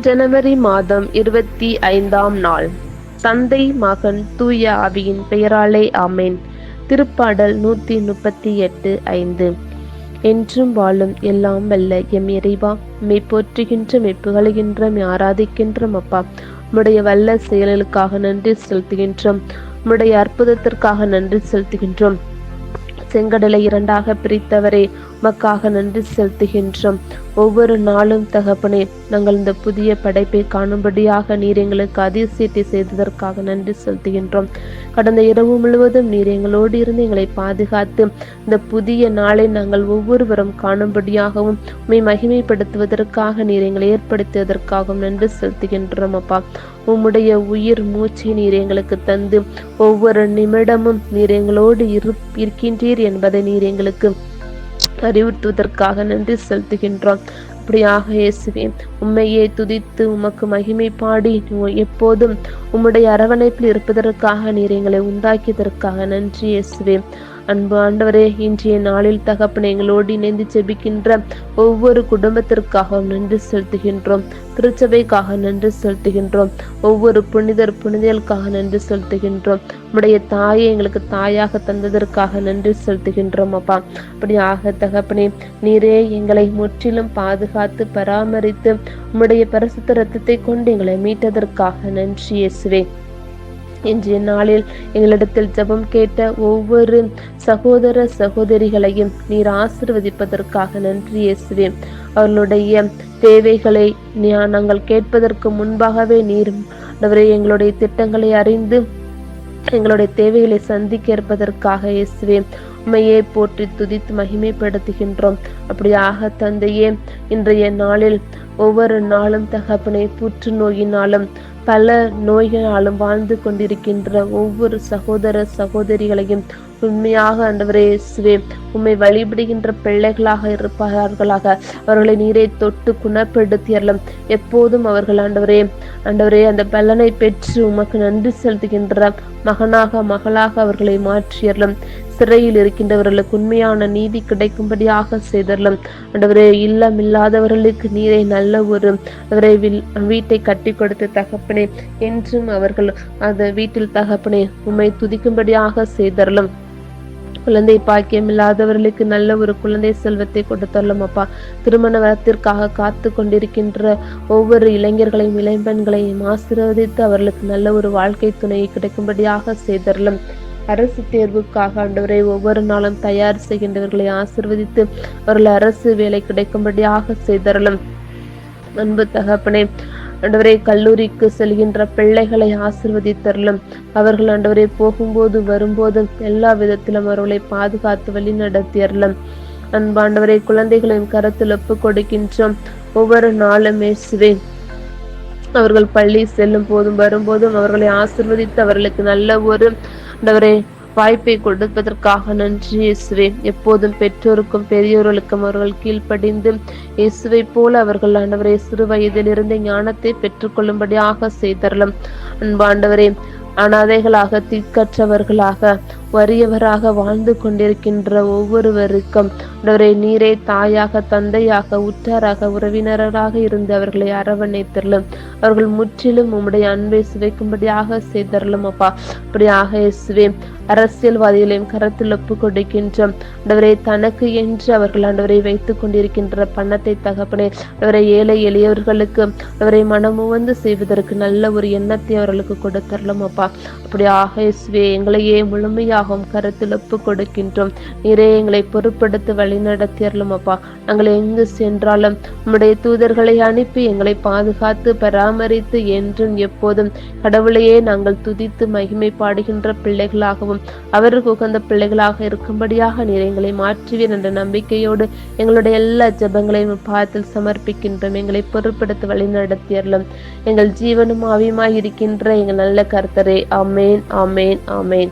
ஜனவரி மாதம் இருபத்தி ஐந்தாம் நாள். தந்தை மகன் தூய ஆவியின் பெயராலே ஆமேன். திருப்பாடல் நூத்தி முப்பத்தி எட்டு ஐந்து. என்றும் வாழும் எல்லாம் வல்ல எம் இறைவா மெய் போற்றுகின்ற மெய் புகழுகின்ற மெய் ஆராதிக்கின்றோம் அப்பா. உம்முடைய வல்ல செயல்களுக்காக நன்றி செலுத்துகின்றோம். உம்முடைய அற்புதத்திற்காக நன்றி செலுத்துகின்றோம். செங்கடலை இரண்டாக பிரித்தவரே உமக்காக நன்றி செலுத்துகின்றோம். ஒவ்வொரு நாளும் தகப்பனே நாங்கள் இந்த புதிய படைப்பை காணும்படியாக நீர் எங்களுக்கு அதிசயத்தை செய்ததற்காக நன்றி செலுத்துகின்றோம். கடந்த இரவு முழுவதும் நீர் எங்களோடு இருந்து எங்களை பாதுகாத்து இந்த புதிய நாளை நாங்கள் ஒவ்வொருவரும் காணும்படியாகவும் உண்மை மகிமைப்படுத்துவதற்காக நீர் எங்களை ஏற்படுத்தியதற்காகவும் நன்றி செலுத்துகின்றோம் அப்பா. உம்முடைய உயிர் மூச்சை நீர் எங்களுக்கு தந்து ஒவ்வொரு நிமிடமும் நீர் எங்களோடு இரு இருக்கின்றீர் என்பதை நீர் எங்களுக்கு அறிவுறுத்துவதற்காக நன்றி செலுத்துகின்றோம் அப்படியாக இயேசுவே உண்மையே துதித்து உமக்கு மகிமை பாடி எப்போதும் உம்முடைய அரவணைப்பில் இருப்பதற்காக நீர் எங்களை உண்டாக்கியதற்காக நன்றி இயேசுவே. அன்பு ஆண்டவரே இன்றைய நாளில் தகப்பனை எங்களோடு இணைந்து செபிக்கின்ற ஒவ்வொரு குடும்பத்திற்காகவும் நன்றி செலுத்துகின்றோம். திருச்சபைக்காக நன்றி செலுத்துகின்றோம். ஒவ்வொரு புனிதர் புனிதர்களுக்காக நன்றி செலுத்துகின்றோம். உடைய தாயை எங்களுக்கு தாயாக தந்ததற்காக நன்றி செலுத்துகின்றோம் அப்பா. அப்படியாக தகப்பனே நீரே எங்களை முற்றிலும் பாதுகாத்து பராமரித்து உம்முடைய பரிசுத்த ரத்தத்தை கொண்டு எங்களை மீட்டதற்காக நன்றி இயேசுவே. இன்றைய நாளில் எங்களிடத்தில் ஜபம் கேட்ட ஒவ்வொரு சகோதர சகோதரிகளையும் நீர் ஆசிர்வதிப்பதற்காக நன்றி இயேசுவே. அவர்களுடைய தேவைகளை நாங்கள் கேட்பதற்கு முன்பாகவே நீர் எங்களுடைய திட்டங்களை அறிந்து எங்களுடைய தேவைகளை சந்திக்க இருப்பதற்காக இயேசுவே உண்மையை போற்றி துதித்து மகிமைப்படுத்துகின்றோம். அப்படியாக தந்தையே இன்றைய நாளில் ஒவ்வொரு நாளும் தகப்பனை புற்றுநோயினாலும் பல நோய்களாலும் வாழ்ந்து கொண்டிருக்கின்ற ஒவ்வொரு சகோதர சகோதரிகளையும் உண்மையாக ஆண்டவரே இயேசுவே உண்மை வழிபடுகின்ற பிள்ளைகளாக இருப்பார்களாக. அவர்களை நீரை தொட்டு குணப்படுத்தியறலும் எப்போதும் அவர்கள் ஆண்டவரே ஆண்டவரே அந்த பலனை பெற்று உமக்கு நன்றி செலுத்துகின்ற மகனாக மகளாக அவர்களை மாற்றியறலும் சிறையில் இருக்கின்றவர்களுக்கு உண்மையான நீதி கிடைக்கும்படியாக செய்தரலும். ஆண்டவரே இல்லம் இல்லாதவர்களுக்கு நீரை நல்ல ஒரு அவரை வீட்டை கட்டி கொடுத்த தகப்பனே என்றும் அவர்கள் அந்த வீட்டில் தகப்பனே உண்மை துதிக்கும்படியாக செய்தரலும். குழந்தை பாக்கியம் இல்லாதவர்களுக்கு நல்ல ஒரு குழந்தை செல்வத்தை கொடுத்தரலாம் அப்பா. திருமண வரத்திற்காக காத்து கொண்டிருக்கின்ற ஒவ்வொரு இளைஞர்களையும் இளைஞர்களையும் ஆசீர்வதித்து அவர்களுக்கு நல்ல ஒரு வாழ்க்கை துணையை கிடைக்கும்படியாக செய்தரலும். அரசு தேர்வுக்காக ஆண்டவரை ஒவ்வொரு நாளும் தயார் செய்கின்றவர்களை ஆசிர்வதித்து அவர்கள் அரசு வேலை கிடைக்கும்படியாக செய்தரலும். அன்பு தகப்பனே ஆண்டவரை கல்லூரிக்கு செல்கின்ற பிள்ளைகளை ஆசிர்வதித்தரலும். அவர்கள் ஆண்டவரை போகும்போது வரும்போதும் எல்லா விதத்திலும் அவர்களை பாதுகாத்து வழி நடத்தியறலும் அன்பாண்டவரை குழந்தைகளின் கருத்தில் ஒப்பு கொடுக்கின்றோம். ஒவ்வொரு நாளும் இயேசுவே அவர்கள் பள்ளி செல்லும் போதும் வரும்போதும் அவர்களை ஆசிர்வதித்து அவர்களுக்கு நல்ல ஒரு ஆண்டவரே வாய்ப்பை கொடுப்பதற்காக நன்றி இயேசுவே. எப்போதும் பெற்றோருக்கும் பெரியோர்களுக்கும் அவர்கள் கீழ்ப்படிந்து இயேசுவை போல அவர்கள் ஆண்டவரே சிறு வயதிலிருந்து ஞானத்தை பெற்றுக்கொள்ளும்படியாக செய்தரலாம். அன்பாண்டவரே அனாதைகளாக திக்கற்றவர்களாக வறியவராக வாழ்ந்து கொண்டிருக்கின்ற ஒவ்வொருவருக்கும். அவரை நீரே தாயாக தந்தையாக உற்றாராக உறவினராக இருந்து அவர்களை அரவணைத்தரலும் அவர்கள் முற்றிலும் உம்முடைய அன்பை சுவைக்கும்படியாக செய்தரலும் அப்பா. அப்படியாக இயேசுவே அரசியல்வாதிகளையும் கரத்தில் ஒப்பு கொடுக்கின்றோம். அந்தவரை தனக்கு என்று அவர்கள் ஆண்டவரை வைத்துக் கொண்டிருக்கின்ற பணத்தை தகப்பனே அவரை ஏழை எளியவர்களுக்கு அவரை மனமுவந்து செய்வதற்கு நல்ல ஒரு எண்ணத்தை அவர்களுக்கு கொடுத்தரலும் அப்பா. அப்படியாக இயேசுவே எங்களையே உண்டாகும் கருத்தில் ஒப்பு கொடுக்கின்றோம். நிறைய எங்களை பொறுப்படுத்தி வழி அப்பா. நாங்கள் எங்கு சென்றாலும் உம்முடைய தூதர்களை அனுப்பி எங்களை பாதுகாத்து பராமரித்து என்றும் எப்போதும் கடவுளையே நாங்கள் துதித்து மகிமை பாடுகின்ற பிள்ளைகளாகவும் அவருக்கு உகந்த பிள்ளைகளாக இருக்கும்படியாக நீர் எங்களை மாற்றுவீர் என்ற நம்பிக்கையோடு எங்களுடைய எல்லா ஜபங்களையும் பாதத்தில் சமர்ப்பிக்கின்றோம். எங்களை பொறுப்படுத்தி வழி எங்கள் ஜீவனும் ஆவியுமாய் இருக்கின்ற எங்கள் நல்ல கர்த்தரே. ஆமேன் ஆமேன் ஆமேன்.